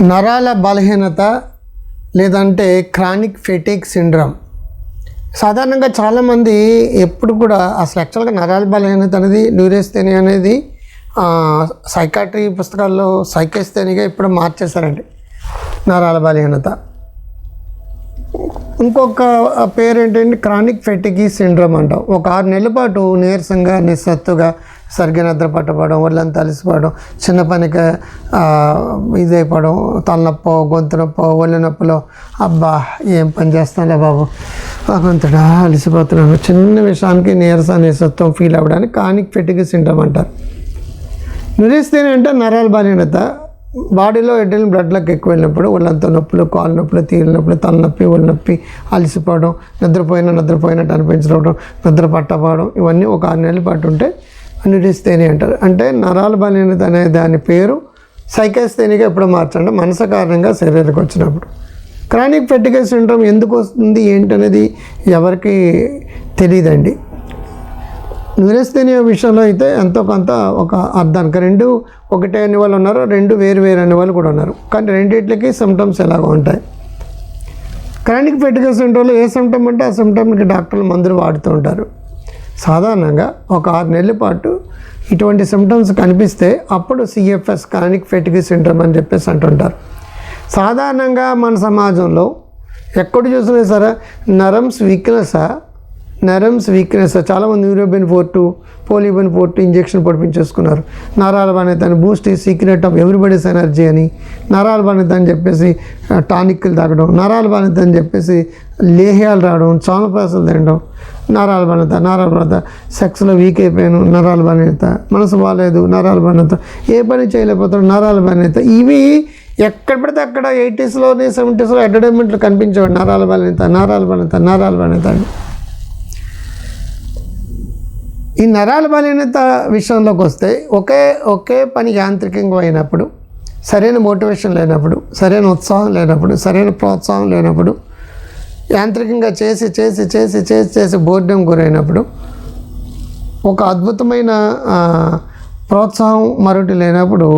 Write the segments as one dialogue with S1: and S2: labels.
S1: నరాల బలహీనత లేదంటే క్రానిక్ ఫెటిక్ సిండ్రమ్ సాధారణంగా చాలామంది ఎప్పుడు కూడా అసలు యాక్చువల్గా నరాల బలహీనత అనేది న్యూరేస్తేని అనేది సైకాట్రీ పుస్తకాల్లో సైకేస్తేనిగా ఇప్పుడు మార్చేశారండి. నరాల బలహీనత. ఇంకొక పేరు ఏంటంటే క్రానిక్ ఫెటికీ సిండ్రోమ్ అంటాం. ఒక ఆరు నెలల పాటు నీరసంగా నిస్సత్తుగా సరిగ్గా నిద్ర పట్టపడం ఒళ్ళంతా అలసిపోవడం చిన్న పనికి ఇదైపోవడం తలనొప్పో గొంతు నొప్పో ఒళ్ళు నొప్పిలో అబ్బా ఏం పని చేస్తానులే బాబు? భగవంతుడా అలసిపోతున్నాను. చిన్న విషయానికి నీరస నిస్సత్వం ఫీల్ అవ్వడానికి క్రానిక్ ఫెటికీ సిండ్రోమ్ అంటారు. నిరేస్తేనే అంటే నరాల బలీనత బాడీలో ఎడ్డీలు బ్లడ్లకు ఎక్కువ వెళ్ళినప్పుడు ఒళ్ళంతా నొప్పులు కాలు నొప్పులు తీరు నొప్పులు తలనొప్పి ఒళ్ళు నొప్పి అలసిపోవడం నిద్రపోయినా నిద్రపోయినట్టు అనిపించడం నిద్ర పట్టపోవడం ఇవన్నీ ఒక ఆరు నెలల పాటు ఉంటే నిరేస్తేనే అంటారు అంటే నరాల బలహీనత అనే దాని పేరు సైకాస్తేనిగా ఎప్పుడు మార్చండి. మనసు కారణంగా శరీరానికి వచ్చినప్పుడు. క్రానిక్ ఫెటికల్ సిండ్రోమ్ ఎందుకు వస్తుంది? ఏంటనేది ఎవరికి తెలియదండి న్యూరెస్థేనియా విషయంలో అయితే ఎంతో కొంత ఒక అర్థానికి. రెండు ఒకటే అనే వాళ్ళు ఉన్నారు రెండు వేరు వేరు అనే వాళ్ళు కూడా ఉన్నారు. కానీ రెండిట్లకి సిమ్టమ్స్ ఎలాగో ఉంటాయి. క్రానిక్ ఫెటికల్ సెంటర్లో ఏ సిమ్టమ్ అంటే ఆ సిమ్టమ్కి డాక్టర్లు మందులు వాడుతూ ఉంటారు. సాధారణంగా ఒక ఆరు నెలల పాటు ఇటువంటి సిమ్టమ్స్ కనిపిస్తే అప్పుడు సిఎఫ్ఎస్ క్రానిక్ ఫెటికల్ సిండ్రమ్ అని చెప్పేసి అంటుంటారు. సాధారణంగా మన సమాజంలో ఎక్కడ చూసినా సరే నరమ్స్ వీక్నెస్ నరమ్స్ వీక్నెస్ చాలామంది యూరోబిన్ ఫోర్టు పోలిబన్ ఫోర్టు ఇంజెక్షన్ పొడిపించేసుకున్నారు. నరాల బాణిత అని బూస్ట్ ఈ సీక్రెట్ ఆఫ్ ఎవ్రీబడీస్ ఎనర్జీ అని నరాల బాణిత అని చెప్పేసి టానిక్లు తాగడం నరాల బాణిత అని చెప్పేసి లేహ్యాలు రావడం చామపాసలు తినడం నరాల బాణిత నరాల బాణిత సెక్స్లో వీక్ అయిపోయాను నరాల బాణిత మనసు బాగాలేదు నరాల బాణిత ఏ పని చేయలేకపోతాడు నరాల బాణిత ఇవి ఎక్కడ పడితే అక్కడ ఎయిటీస్లోనే సెవెంటీస్లో అడ్వర్టైజ్మెంట్లు కనిపించేవాడు నరాల బాణిత నరాల బాణిత నరాల బాణిత అని. ఈ నరాల బలీనత విషయంలోకి వస్తే ఒకే ఒకే పని యాంత్రికంగా అయినప్పుడు సరైన మోటివేషన్ లేనప్పుడు సరైన ఉత్సాహం లేనప్పుడు సరైన ప్రోత్సాహం లేనప్పుడు యాంత్రికంగా చేసి చేసి చేసి చేసి చేసి బోర్డం గురైనప్పుడు ఒక అద్భుతమైన ప్రోత్సాహం మరొకటి లేనప్పుడు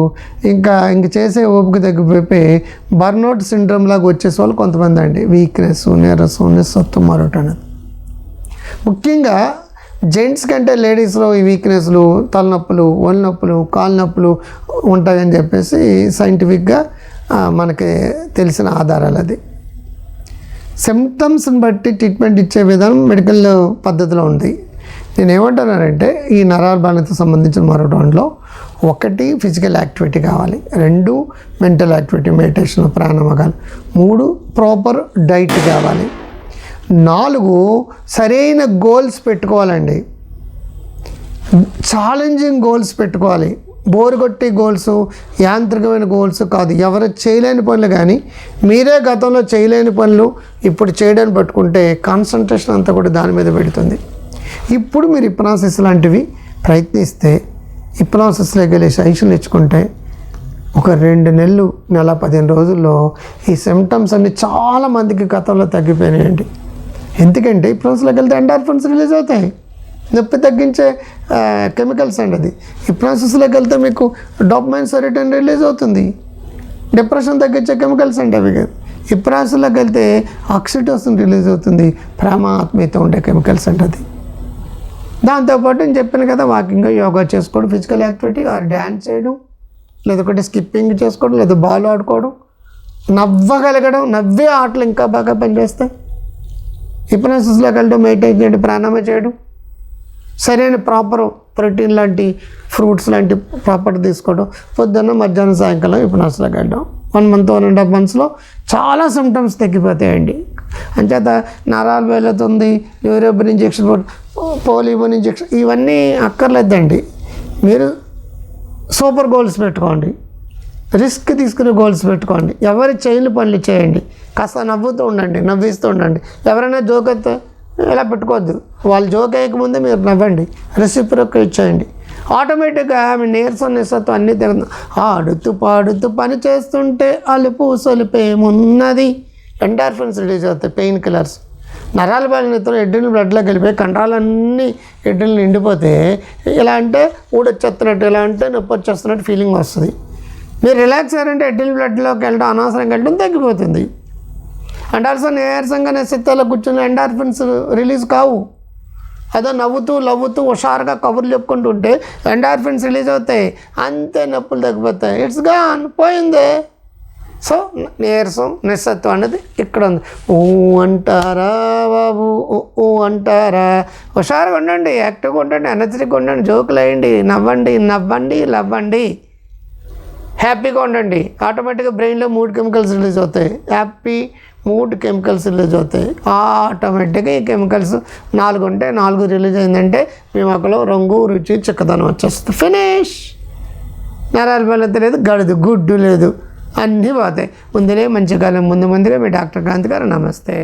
S1: ఇంకా ఇంక చేసే ఓపిక తగ్గిపోయి బర్నౌట్ సిండ్రోమ్ లాగా వచ్చేసే వాళ్ళు కొంతమంది అండి. వీక్నెస్ నీరసం నిస్సత్వం మరొకటి అనేది ముఖ్యంగా జెంట్స్ కంటే లేడీస్లో ఈ వీక్నెస్లు తలనొప్పులు ఒళ్ళు నొప్పులు కాలు నొప్పులు ఉంటాయని చెప్పేసి సైంటిఫిక్గా మనకి తెలిసిన ఆధారాలు అది. సిమ్టమ్స్ని బట్టి ట్రీట్మెంట్ ఇచ్చే విధానం మెడికల్ పద్ధతిలో ఉంది. నేను ఏమంటున్నానంటే ఈ నరాల బాణతో సంబంధించిన మరో దాంట్లో ఒకటి ఫిజికల్ యాక్టివిటీ కావాలి. రెండు మెంటల్ యాక్టివిటీ మెడిటేషన్ ప్రాణాయామాలు మూడు ప్రాపర్ డైట్ కావాలి. నాలుగు సరైన గోల్స్ పెట్టుకోవాలండి. ఛాలెంజింగ్ గోల్స్ పెట్టుకోవాలి. బోరు కొట్టి గోల్స్ యాంత్రికమైన గోల్స్ కాదు. ఎవరు చేయలేని పనులు కానీ మీరే గతంలో చేయలేని పనులు ఇప్పుడు చేయడానికి పట్టుకుంటే కాన్సన్ట్రేషన్ అంతా కూడా దాని మీద పెడుతుంది. ఇప్పుడు మీరు ఇప్నాసిస్ లాంటివి ప్రయత్నిస్తే ఇప్నాసిస్లోకి వెళ్ళి సజెషన్ ఇచ్చుకుంటే ఒక రెండు నెలలు నెల పదిహేను రోజుల్లో ఈ సిమ్టమ్స్ అన్నీ చాలా మందికి గతంలో తగ్గిపోయినాయండి. ఎందుకంటే ఈ ప్రాసెస్లోకి వెళ్తే ఎండార్ఫన్స్ రిలీజ్ అవుతాయి. నొప్పి తగ్గించే కెమికల్స్ అండి అది. ఈ ప్రాసెస్లోకి వెళ్తే మీకు డోపమైన్ సెరిటన్ రిలీజ్ అవుతుంది. డిప్రెషన్ తగ్గించే కెమికల్స్ అండి అవి. కాదు ఈ ప్రాసెస్లోకి వెళ్తే ఆక్సిటోసిన్ రిలీజ్ అవుతుంది. ప్రేమ ఆత్మీయత ఉండే కెమికల్స్ అండి అది. దాంతోపాటు నేను చెప్పాను కదా వాకింగ్ యోగా చేసుకోవడం ఫిజికల్ యాక్టివిటీ ఆర్ డ్యాన్స్ చేయడం లేదంటే స్కిప్పింగ్ చేసుకోవడం లేదా బాల్ ఆడుకోవడం నవ్వగలగడం నవ్వే ఆటలు ఇంకా బాగా పనిచేస్తాయి. హిప్నాసిస్లోకి వెళ్ళడం మెయింటైన్ చేయడం ప్రాణాయామం చేయడం. సరైన ప్రాపర్ ప్రోటీన్ లాంటి ఫ్రూట్స్ లాంటి ప్రాపర్ తీసుకోవడం పొద్దున్న మధ్యాహ్నం సాయంకాలం హిప్నాసిస్లోకి వెళ్ళడం. One month one and half మంత్స్లో చాలా సిమ్టమ్స్ తగ్గిపోతాయండి. అంచేత నరాలు వెళుతుంది యూరోబిన్ ఇంజెక్షన్ పోలిబోన్ ఇంజెక్షన్ ఇవన్నీ అక్కర్లేదండి. మీరు సూపర్ గోల్స్ పెట్టుకోండి. రిస్క్ తీసుకునే గోల్స్ పెట్టుకోండి. ఎవరి చేయని పనులు చేయండి. కాస్త నవ్వుతూ ఉండండి నవ్విస్తూ ఉండండి. ఎవరైనా జోక్ అయితే ఇలా పెట్టుకోవద్దు. వాళ్ళు జోక్ వేయకముందే మీరు నవ్వండి. రెసిప్రోక్ ఇచ్చేయండి. ఆటోమేటిక్గా మీ నీరసం నిస్సత్వం అన్నీ తిరుగుతుంది ఆడుతూ పాడుతూ పని చేస్తుంటే అలుపు సొలిపేమున్నది ఎండార్ఫిన్స్ రిలీజ్ అవుతాయి పెయిన్ కిల్లర్స్ నరాల బలహీనతలో ఎడ్డిని బ్లడ్లో వెళ్ళిపోయి కండరాలన్నీ ఎడ్డిని నిండిపోతే ఇలా అంటే ఊడొచ్చేస్తున్నట్టు ఇలా అంటే నొప్పి వచ్చేస్తున్నట్టు ఫీలింగ్ వస్తుంది. మీరు రిలాక్స్ అయ్యారంటే ఎడ్డిల్ బ్లడ్లోకి వెళ్ళడం అనవసరంగా వెళ్ళడం తగ్గిపోతుంది. అండ్ ఆల్సో నీరసంగా నెసెత్తాలో కూర్చున్న ఎండార్ఫిన్స్ రిలీజ్ కావు. అదో నవ్వుతూ నవ్వుతూ హుషారుగా కబుర్లు చెప్పుకుంటూ ఉంటే ఎండార్ఫిన్స్ రిలీజ్ అవుతాయి. అంతే నొప్పులు తగ్గిపోతాయి. ఇట్స్ గాన్ పోయిందే. సో నీరసం నిస్సత్వం అనేది ఇక్కడ ఉంది. ఊ అంటారా బాబు? ఊ, అంటారా? హుషారుగా ఉండండి యాక్టివ్గా ఉండండి ఎనర్జెటిక్గా ఉండండి జోకులు వేయండి నవ్వండి నవ్వండి నవ్వండి హ్యాపీగా ఉండండి. ఆటోమేటిక్గా బ్రెయిన్లో మూడు కెమికల్స్ రిలీజ్ అవుతాయి. హ్యాపీ మూడు కెమికల్స్ రిలీజ్ అవుతాయి. ఆటోమేటిక్గా ఈ కెమికల్స్ నాలుగు ఉంటే నాలుగు రిలీజ్ అయిందంటే మీ మొక్కలో రంగు రుచి చిక్కదనం వచ్చేస్తుంది. ఫినిష్ నరాల బలం లేదు గడదు గుడ్డు లేదు. అన్నీ పోతాయి. ముందులే మంచి కాలం ముందు ముందుగా మీ డాక్టర్ క్రాంతి గారు నమస్తే.